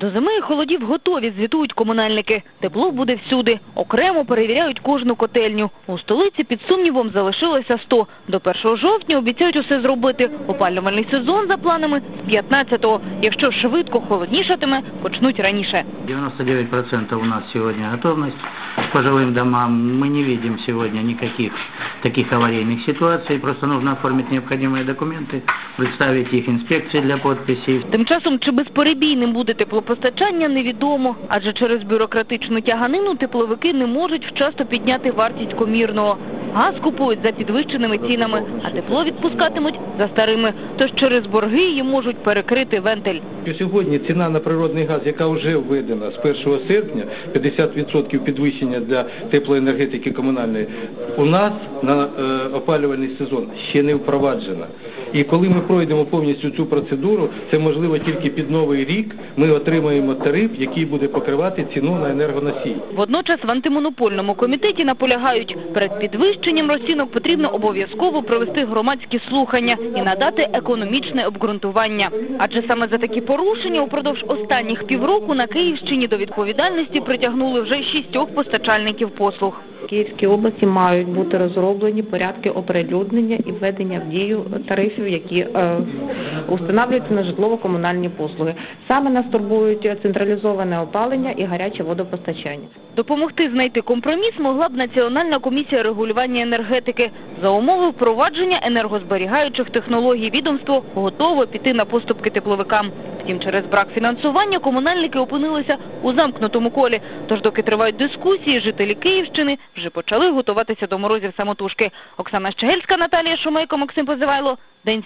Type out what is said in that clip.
До зими і холодів готові, звітують комунальники. Тепло буде всюди. Окремо перевіряють кожну котельню. У столиці під сумнівом залишилося 100. До 1 жовтня обіцяють усе зробити. Опалювальний сезон за планами з 15-го. Якщо швидко холоднішатиме, почнуть раніше. 99% у нас сегодня готовность к пожилым домам. Мы не видим сегодня никаких таких аварийных ситуаций. Просто нужно оформить необходимые документы, представить их инспекции для подписи. Тим часом, чи безперебійним буде Теплопостачання, невідомо. Адже через бюрократичну тяганину тепловики не можуть вчасно підняти вартість комірного. Газ купують за підвищеними цінами, а тепло відпускатимуть за старими. Тож через борги їм можуть перекрити вентиль. Сьогодні ціна на природний газ, яка вже введена з 1 серпня, 50% підвищення для теплоенергетики комунальної, у нас на е, опалювальний сезон ще не впроваджена. І коли ми пройдемо повністю цю процедуру, це можливо тільки під новий рік, ми отримаємо тариф, який буде покривати ціну на енергоносій. Водночас в антимонопольному комітеті наполягають, перед підвищенням розцінок потрібно обов'язково провести громадські слухання і надати економічне обґрунтування. Адже саме за такі порушення упродовж останніх півроку на Київщині до відповідальності притягнули вже шістьох постачальників послуг. В Київській області мають бути розроблені порядки оприлюднення і введення в дію тарифів, які установлюються на житлово-комунальні послуги. Саме нас турбують централізоване опалення і гаряче водопостачання. Допомогти знайти компроміс могла б Національна комісія регулювання енергетики. За умови впровадження енергозберігаючих технологій відомство готове піти на поступки тепловикам. Втім, через брак фінансування комунальники опинилися у замкнутому колі. Тож, доки тривають дискусії, жителі Київщини вже почали готуватися до морозів самотужки. Оксана Щегельська, Наталія Шумейко, Максим Позивайло. День